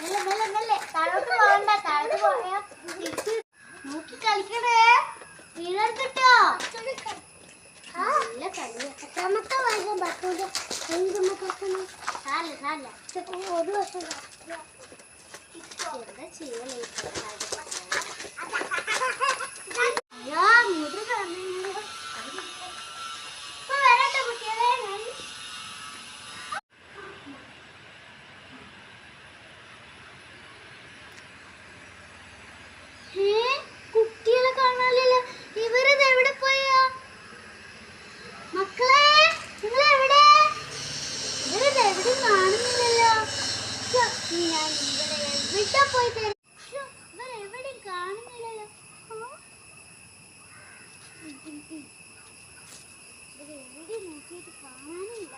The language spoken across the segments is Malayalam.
മെല്ലെ മെല്ലെ മെല്ലെ. താഴോട്ട് പോകണ്ട താഴോട്ട് പോയാ നോക്കി കളിക്കണേ. വീഴരുതിട്ടോ നല്ല കളിയാ. എത്രാമത്തെ വയസ്സ് ബസ്സിന്റെ സാല സാല ഒരു വർഷം എന്താ ചെയ്യലേ? ഞാൻ ഇവിടെ എവിടെ പോയി തരും ഇവരെവിടെയും കാണുന്നില്ലല്ലോ? ഇവരെവിടെ നോക്കിയിട്ട് കാണാനില്ല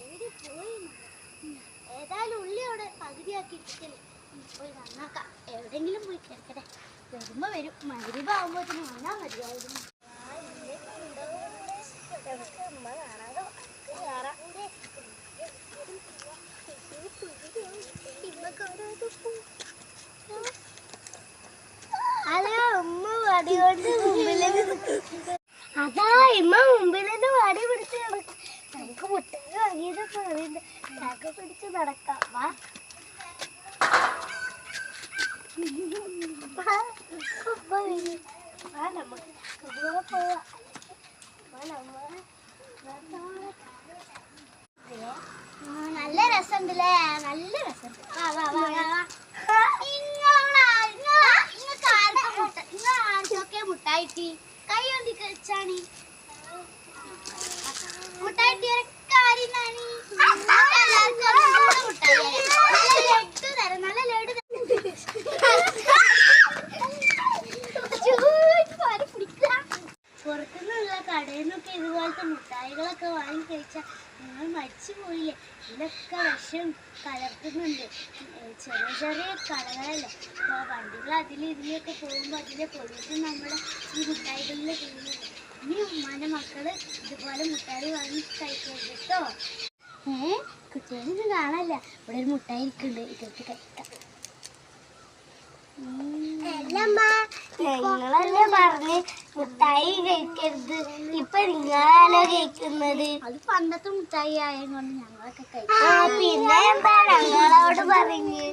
എവിടെ പോയി ഏതായാലും ഉള്ളി അവിടെ പകുതിയാക്കി പോയി നന്നാക്കാം എവിടെയെങ്കിലും പോയി കിടക്കട്ടെ വരുമ്പോ വരും മകരിവാകുമ്പോഴത്തേനും വന്നാൽ മതിയായിരുന്നു അതാ ഉമ്മ വടി കൊണ്ട് മുമ്പിലേക്ക് അതാ ഇമ്മ മുമ്പിലേക്ക് വടി പിടിച്ച് നമുക്ക് മുട്ടായി വാങ്ങിയത് പിടിച്ച് നടക്കാം. വാ. വാ, നമുക്ക് പോവാം. നല്ല രസം നല്ല രസമുണ്ട് टाइटी कई अच्छा नहीं പുറത്തുനിന്നുള്ള കടയിൽ നിന്നൊക്കെ ഇതുപോലത്തെ മിഠായികളൊക്കെ വാങ്ങി കഴിച്ചാൽ നിങ്ങൾ മരിച്ചു പോയില്ലേ ഇതിലൊക്കെ വിഷം കലർത്തുന്നുണ്ട്. ചെറിയ ചെറിയ കടകളല്ലേ? അപ്പോൾ വണ്ടികൾ അതിൽ ഇതിലൊക്കെ പോകുമ്പോൾ അതിലെ പൊല്യൂഷൻ നമ്മുടെ ഈ മിഠായികളിൽ ചെയ്യുന്നത്. ഇനി ഉമ്മാന്റെ മക്കൾ ഇതുപോലെ മിഠായി വാങ്ങി കഴിക്കരുത് കേട്ടോ. ഏ കുട്ടികളിത് കാണാല്ല ഇവിടെ ഒരു മുട്ടായി ഇരിക്കുന്നുണ്ട്. ഇതൊക്കെ കഴിക്കാം. നിങ്ങളല്ലേ പറഞ്ഞ് മുട്ടായി കഴിക്കരുത്. ഇപ്പൊ നിങ്ങളാണോ കഴിക്കുന്നത് അത് പണ്ടത്തെ മുട്ടായി ആയതുകൊണ്ട് ഞങ്ങളൊക്കെ കഴിക്കും. പിന്നെ എന്താ ഞങ്ങളോട് പറഞ്ഞ്?